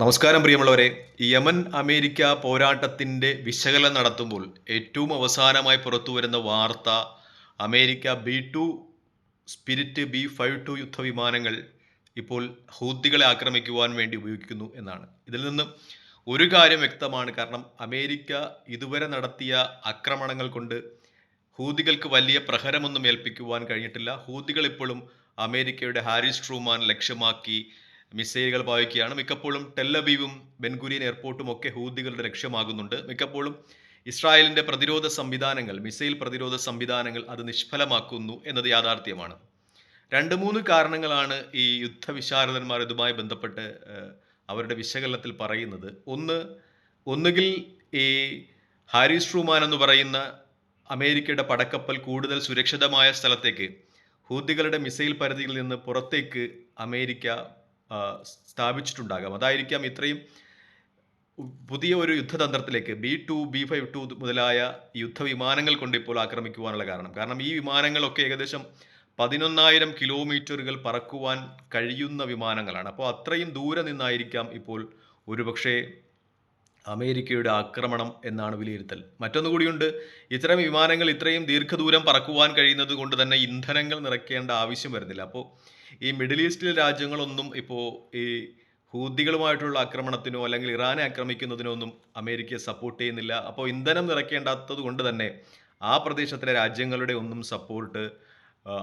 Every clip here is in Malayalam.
നമസ്കാരം പ്രിയമുള്ളവരെ. യമൻ അമേരിക്ക പോരാട്ടത്തിന്റെ വിശകലനം നടത്തുമ്പോൾ ഏറ്റവും അവസാനമായി പുറത്തു വരുന്ന വാർത്ത America B two Spirit B five two യുദ്ധവിമാനങ്ങൾ ഇപ്പോൾ ഹൂത്തികളെ ആക്രമിക്കുവാൻ വേണ്ടി ഉപയോഗിക്കുന്നു എന്നാണ്. ഇതിൽ നിന്ന് ഒരു കാര്യം വ്യക്തമാണ്. കാരണം അമേരിക്ക ഇതുവരെ നടത്തിയ ആക്രമണങ്ങൾ കൊണ്ട് ഹൂതികൾക്ക് വലിയ പ്രഹരമൊന്നും ഏൽപ്പിക്കുവാൻ കഴിഞ്ഞിട്ടില്ല. ഹൂതികൾ ഇപ്പോഴും അമേരിക്കയുടെ ഹാരിസ് ട്രൂമാൻ ലക്ഷ്യമാക്കി മിസൈലുകൾ പായിക്കുകയാണ് മിക്കപ്പോഴും ടെല്ലബീവും ബെൻഗുരിയൻ എയർപോർട്ടും ഒക്കെ ഹൂതികളുടെ ലക്ഷ്യമാകുന്നുണ്ട്. മിക്കപ്പോഴും ഇസ്രായേലിന്റെ പ്രതിരോധ സംവിധാനങ്ങൾ മിസൈൽ പ്രതിരോധ സംവിധാനങ്ങൾ അത് നിഷ്ഫലമാക്കുന്നു എന്നത് യാഥാർത്ഥ്യമാണ്. രണ്ട് മൂന്ന് കാരണങ്ങളാണ് ഈ യുദ്ധവിശാരദന്മാർ ഇതുമായി ബന്ധപ്പെട്ട് അവരുടെ വിശകലനത്തിൽ പറയുന്നത്. ഒന്ന് ഒന്നുകിൽ ഈ ഹാരിസ് ട്രൂമാൻ എന്ന് പറയുന്ന അമേരിക്കയുടെ പടക്കപ്പൽ കൂടുതൽ സുരക്ഷിതമായ സ്ഥലത്തേക്ക് ഹൂതികളുടെ മിസൈൽ പരിധിയിൽ നിന്ന് പുറത്തേക്ക് അമേരിക്ക സ്ഥാപിച്ചിട്ടുണ്ടാകാം. അതായിരിക്കാം ഇത്രയും പുതിയ ഒരു യുദ്ധതന്ത്രത്തിലേക്ക് B two B five two മുതലായ യുദ്ധവിമാനങ്ങൾ കൊണ്ട് ഇപ്പോൾ ആക്രമിക്കുവാനുള്ള കാരണം. കാരണം ഈ വിമാനങ്ങളൊക്കെ ഏകദേശം പതിനൊന്നായിരം കിലോമീറ്ററുകൾ പറക്കുവാൻ കഴിയുന്ന വിമാനങ്ങളാണ്. അപ്പോൾ അത്രയും ദൂരെ നിന്നായിരിക്കാം ഇപ്പോൾ ഒരുപക്ഷേ അമേരിക്കയുടെ ആക്രമണം എന്നാണ് വിലയിരുത്തൽ. മറ്റൊന്നു കൂടിയുണ്ട് ഇത്തരം വിമാനങ്ങൾ ഇത്രയും ദീർഘദൂരം പറക്കുവാൻ കഴിയുന്നത് കൊണ്ട് തന്നെ ഇന്ധനങ്ങൾ നിറയ്ക്കേണ്ട ആവശ്യം വരുന്നില്ല. അപ്പോൾ ഈ മിഡിൽ ഈസ്റ്റിലെ രാജ്യങ്ങളൊന്നും ഇപ്പോൾ ഈ ഹൂദികളുമായിട്ടുള്ള ആക്രമണത്തിനോ അല്ലെങ്കിൽ ഇറാനെ ആക്രമിക്കുന്നതിനോ ഒന്നും അമേരിക്കയെ സപ്പോർട്ട് ചെയ്യുന്നില്ല. അപ്പോൾ ഇന്ധനം നിറയ്ക്കേണ്ടാത്തത് കൊണ്ട് തന്നെ ആ പ്രദേശത്തിലെ രാജ്യങ്ങളുടെ ഒന്നും സപ്പോർട്ട്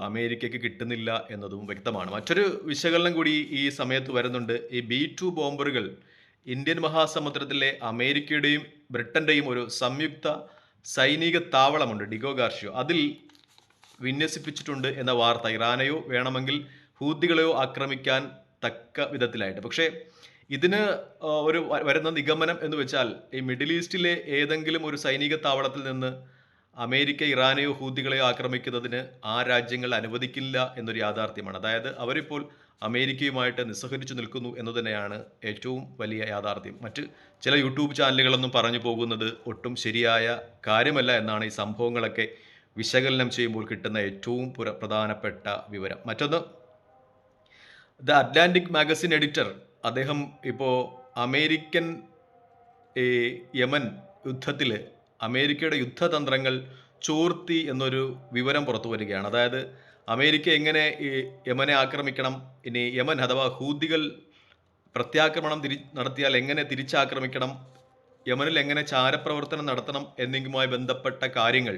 അമേരിക്കയ്ക്ക് കിട്ടുന്നില്ല എന്നതും വ്യക്തമാണ്. മറ്റൊരു വിശകലനം കൂടി ഈ സമയത്ത് വരുന്നുണ്ട്. ഈ ബി ടു ബോംബറുകൾ ഇന്ത്യൻ മഹാസമുദ്രത്തിലെ അമേരിക്കയുടെയും ബ്രിട്ടന്റെയും ഒരു സംയുക്ത സൈനിക താവളമുണ്ട് ഡിഗോ ഗാർഷ്യോ. അതിൽ വിന്യസിപ്പിച്ചിട്ടുണ്ട് എന്ന വാർത്ത ഇറാനെയോ വേണമെങ്കിൽ ഹൂത്തികളെയോ ആക്രമിക്കാൻ തക്ക വിധത്തിലായിട്ട്. പക്ഷേ ഇതിന് ഒരു വരുന്ന നിഗമനം എന്ന് വെച്ചാൽ ഈ മിഡിൽ ഈസ്റ്റിലെ ഏതെങ്കിലും ഒരു സൈനിക താവളത്തിൽ നിന്ന് അമേരിക്ക ഇറാനെയോ ഹൂതികളെയോ ആക്രമിക്കുന്നതിന് ആ രാജ്യങ്ങൾ അനുവദിക്കില്ല എന്നൊരു യാഥാർത്ഥ്യമാണ്. അതായത് അവരിപ്പോൾ അമേരിക്കയുമായിട്ട് നിസ്സഹരിച്ചു നിൽക്കുന്നു എന്ന് തന്നെയാണ് ഏറ്റവും വലിയ യാഥാർത്ഥ്യം. മറ്റ് ചില യൂട്യൂബ് ചാനലുകളൊന്നും പറഞ്ഞു പോകുന്നത് ഒട്ടും ശരിയായ കാര്യമല്ല എന്നാണ് ഈ സംഭവങ്ങളൊക്കെ വിശകലനം ചെയ്യുമ്പോൾ കിട്ടുന്ന ഏറ്റവും പുര പ്രധാനപ്പെട്ട വിവരം. മറ്റൊന്ന് ദ അറ്റ്ലാന്റിക് മാഗസിൻ എഡിറ്റർ. അദ്ദേഹം ഇപ്പോൾ അമേരിക്കൻ യമൻ യുദ്ധത്തിൽ അമേരിക്കയുടെ യുദ്ധതന്ത്രങ്ങൾ ചോർത്തി എന്നൊരു വിവരം പുറത്തു വരികയാണ്. അതായത് അമേരിക്ക എങ്ങനെ ഈ യമനെ ആക്രമിക്കണം ഇനി യമൻ അഥവാ ഹൂദികൾ പ്രത്യാക്രമണം തിരി നടത്തിയാൽ എങ്ങനെ തിരിച്ചാക്രമിക്കണം യമനിൽ എങ്ങനെ ചാരപ്രവർത്തനം നടത്തണം എന്നിങ്ങുമായി ബന്ധപ്പെട്ട കാര്യങ്ങൾ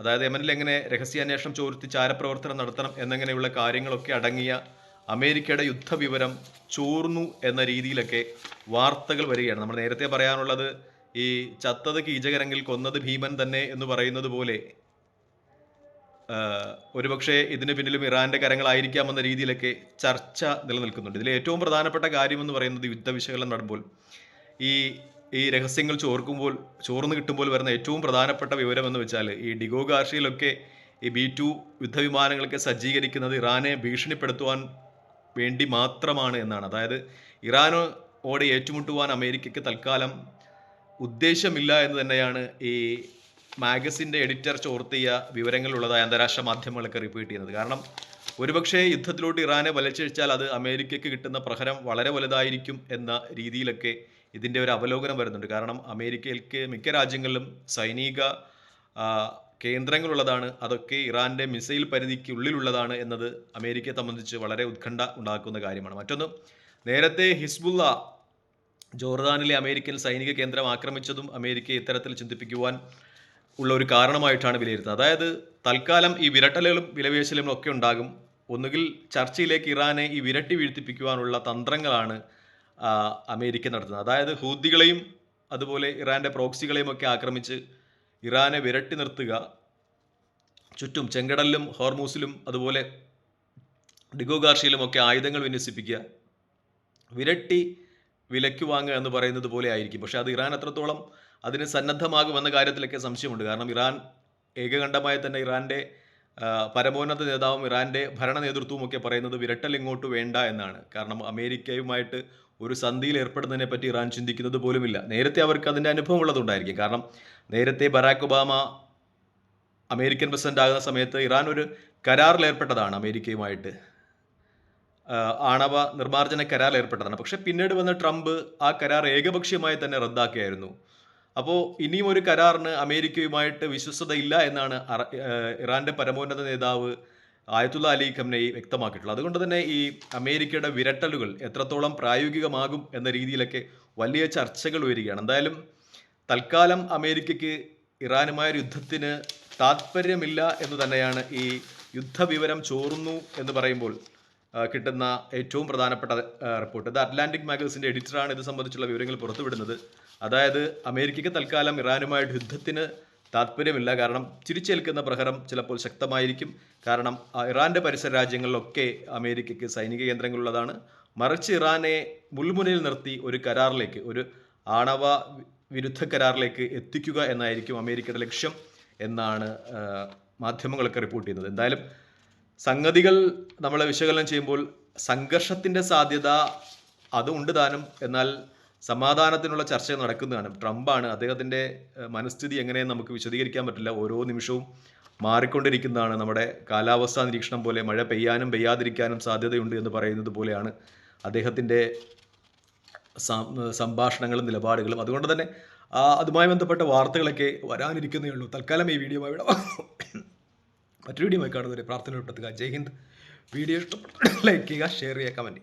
അതായത് യമനിൽ എങ്ങനെ രഹസ്യാന്വേഷണം ചോർത്തി ചാരപ്രവർത്തനം നടത്തണം എന്നിങ്ങനെയുള്ള കാര്യങ്ങളൊക്കെ അടങ്ങിയ അമേരിക്കയുടെ യുദ്ധവിവരം ചോർന്നു എന്ന രീതിയിലൊക്കെ വാർത്തകൾ വരികയാണ്. നമ്മൾ നേരത്തെ പറയാനുള്ളത് ഈ ചത്തത് കീചകരെങ്കിൽ കൊന്നത് ഭീമൻ തന്നെ എന്ന് പറയുന്നത് പോലെ ഒരുപക്ഷെ ഇതിന് പിന്നിലും ഇറാന്റെ കരങ്ങളായിരിക്കാമെന്ന രീതിയിലൊക്കെ ചർച്ച നിലനിൽക്കുന്നുണ്ട്. ഇതിലെ ഏറ്റവും പ്രധാനപ്പെട്ട കാര്യം എന്ന് പറയുന്നത് യുദ്ധ വിശകലനം നടമ്പോൾ ഈ ഈ രഹസ്യങ്ങൾ ചോർക്കുമ്പോൾ ചോർന്ന് കിട്ടുമ്പോൾ വരുന്ന ഏറ്റവും പ്രധാനപ്പെട്ട വിവരം എന്ന് വെച്ചാൽ ഈ ഡിഗോ ഗാർഷിയിലൊക്കെ ഈ ബി ടു യുദ്ധവിമാനങ്ങളൊക്കെ സജ്ജീകരിക്കുന്നത് ഇറാനെ ഭീഷണിപ്പെടുത്തുവാൻ വേണ്ടി മാത്രമാണ് എന്നാണ്. അതായത് ഇറാനോട് ഏറ്റുമുട്ടുവാൻ അമേരിക്കയ്ക്ക് തൽക്കാലം ഉദ്ദേശമില്ല എന്ന് തന്നെയാണ് ഈ മാഗസിന്റെ എഡിറ്റർ ചോർത്തിയ വിവരങ്ങളുള്ളതായ അന്താരാഷ്ട്ര മാധ്യമങ്ങളൊക്കെ റിപ്പീറ്റ് ചെയ്യുന്നത്. കാരണം ഒരുപക്ഷേ യുദ്ധത്തിലോട്ട് ഇറാനെ വലിച്ചഴിച്ചാൽ അത് അമേരിക്കയ്ക്ക് കിട്ടുന്ന പ്രഹരം വളരെ വലുതായിരിക്കും എന്ന രീതിയിലൊക്കെ ഇതിന്റെ ഒരു അവലോകനം വരുന്നുണ്ട്. കാരണം അമേരിക്കയിലേക്ക് മിക്ക രാജ്യങ്ങളിലും സൈനിക കേന്ദ്രങ്ങളുള്ളതാണ്. അതൊക്കെ ഇറാന്റെ മിസൈൽ പരിധിക്കുള്ളിലുള്ളതാണ് എന്നത് അമേരിക്കയെ സംബന്ധിച്ച് വളരെ ഉത്കണ്ഠ ഉണ്ടാക്കുന്ന കാര്യമാണ്. മറ്റൊന്ന് നേരത്തെ ഹിസ്ബുള്ള ജോർദാനിലെ അമേരിക്കൻ സൈനിക കേന്ദ്രം ആക്രമിച്ചതും അമേരിക്കയെ ഇത്തരത്തിൽ ചിന്തിപ്പിക്കുവാൻ ഉള്ള ഒരു കാരണമായിട്ടാണ് വിലയിരുത്തുന്നത്. അതായത് തൽക്കാലം ഈ വിരട്ടലുകളും വിലവേശലുകളും ഒക്കെ ഉണ്ടാകും. ഒന്നുകിൽ ചർച്ചയിലേക്ക് ഇറാനെ ഈ വിരട്ടി വീഴ്ത്തിപ്പിക്കുവാനുള്ള തന്ത്രങ്ങളാണ് അമേരിക്ക നടത്തുന്നത്. അതായത് ഹൂദികളെയും അതുപോലെ ഇറാന്റെ പ്രോക്സികളെയും ഒക്കെ ആക്രമിച്ച് ഇറാനെ വിരട്ടി നിർത്തുക. ചുറ്റും ചെങ്കടലിലും ഹോർമൂസിലും അതുപോലെ ഡിഗോഗാർഷിയിലും ഒക്കെ ആയുധങ്ങൾ വിന്യസിപ്പിക്കുക. വിരട്ടി വിലയ്ക്ക് വാങ്ങുക എന്ന് പറയുന്നത് പോലെ ആയിരിക്കും. പക്ഷേ അത് ഇറാൻ അത്രത്തോളം അതിന് സന്നദ്ധമാകുമെന്ന കാര്യത്തിലൊക്കെ സംശയമുണ്ട്. കാരണം ഇറാൻ ഏകകണ്ഠമായി തന്നെ ഇറാന്റെ പരമോന്നത നേതാവും ഇറാന്റെ ഭരണ നേതൃത്വവും ഒക്കെ പറയുന്നത് വിരട്ടൽ ഇങ്ങോട്ട് വേണ്ട എന്നാണ്. കാരണം അമേരിക്കയുമായിട്ട് ഒരു സന്ധിയിൽ ഏർപ്പെടുന്നതിനെ പറ്റി ഇറാൻ ചിന്തിക്കുന്നത് പോലുമില്ല. നേരത്തെ അവർക്ക് അതിന്റെ അനുഭവം ഉള്ളതുണ്ടായിരിക്കും കാരണം നേരത്തെ ബരാക്ക് ഒബാമ അമേരിക്കൻ പ്രസിഡന്റ് ആകുന്ന സമയത്ത് ഇറാൻ ഒരു കരാറിൽ ഏർപ്പെട്ടതാണ് അമേരിക്കയുമായിട്ട്. ആണവ നിർമ്മാർജന കരാർ ഏർപ്പെട്ടതാണ്. പക്ഷെ പിന്നീട് വന്ന ട്രംപ് ആ കരാർ ഏകപക്ഷീയമായി തന്നെ റദ്ദാക്കിയായിരുന്നു. അപ്പോൾ ഇനിയും ഒരു കരാറിന് അമേരിക്കയുമായിട്ട് വിശ്വസ്തതയില്ല എന്നാണ് ഇറാന്റെ പരമോന്നത നേതാവ് ആയത്തുള്ള അലി ഖംനയി വ്യക്തമാക്കിയിട്ടുള്ളത്. അതുകൊണ്ട് തന്നെ ഈ അമേരിക്കയുടെ വിരട്ടലുകൾ എത്രത്തോളം പ്രായോഗികമാകും എന്ന രീതിയിലൊക്കെ വലിയ ചർച്ചകൾ വരികയാണ്. എന്തായാലും തൽക്കാലം അമേരിക്കയ്ക്ക് ഇറാനുമായ യുദ്ധത്തിന് താല്പര്യമില്ല എന്ന് തന്നെയാണ് ഈ യുദ്ധവിവരം ചോറുന്നു എന്ന് പറയുമ്പോൾ കിട്ടുന്ന ഏറ്റവും പ്രധാനപ്പെട്ട റിപ്പോർട്ട്. ഇത് അറ്റ്ലാന്റിക് മാഗസിന്റെ എഡിറ്ററാണ് ഇത് സംബന്ധിച്ചുള്ള വിവരങ്ങൾ പുറത്തുവിടുന്നത്. അതായത് അമേരിക്കയ്ക്ക് തൽക്കാലം ഇറാനുമായിട്ട് യുദ്ധത്തിന് താല്പര്യമില്ല കാരണം ചിരിച്ചേൽക്കുന്ന പ്രഹരം ചിലപ്പോൾ ശക്തമായിരിക്കും. കാരണം ഇറാന്റെ പരിസര രാജ്യങ്ങളിലൊക്കെ അമേരിക്കയ്ക്ക് സൈനിക കേന്ദ്രങ്ങളുള്ളതാണ്. മറിച്ച് ഇറാനെ മുൾമുനയിൽ നിർത്തി ഒരു കരാറിലേക്ക് ഒരു ആണവ വിരുദ്ധ കരാറിലേക്ക് എത്തിക്കുക എന്നായിരിക്കും അമേരിക്കയുടെ ലക്ഷ്യം എന്നാണ് മാധ്യമങ്ങളൊക്കെ റിപ്പോർട്ട് ചെയ്യുന്നത്. എന്തായാലും സംഗതികൾ നമ്മൾ വിശകലനം ചെയ്യുമ്പോൾ സംഘർഷത്തിന്റെ സാധ്യത അത് ഉണ്ട് താനും. എന്നാൽ സമാധാനത്തിനുള്ള ചർച്ച നടക്കുന്നതാണ്. ട്രംപാണ് അദ്ദേഹത്തിന്റെ മനസ്ഥിതി എങ്ങനെയെന്ന് നമുക്ക് വിശദീകരിക്കാൻ പറ്റില്ല. ഓരോ നിമിഷവും മാറിക്കൊണ്ടിരിക്കുന്നതാണ്. നമ്മുടെ കാലാവസ്ഥാ നിരീക്ഷണം പോലെ മഴ പെയ്യാനും പെയ്യാതിരിക്കാനും സാധ്യതയുണ്ട് എന്ന് പറയുന്നത് പോലെയാണ് അദ്ദേഹത്തിന്റെ സംഭാഷണങ്ങളും നിലപാടുകളും. അതുകൊണ്ട് തന്നെ അതുമായി ബന്ധപ്പെട്ട വാർത്തകളൊക്കെ വരാനിരിക്കുന്നേ ഉള്ളൂ. തൽക്കാലം ഈ വീഡിയോ ഇവിടെ മറ്റൊരു വീഡിയോ കാണുന്നവരെ പ്രാർത്ഥന ഉൾപ്പെടുത്തുക ജയ് ഹിന്ദ്. വീഡിയോ ഇഷ്ടപ്പെട്ട ലൈക്ക് ചെയ്യുക ഷെയർ ചെയ്യുക കമന്റ്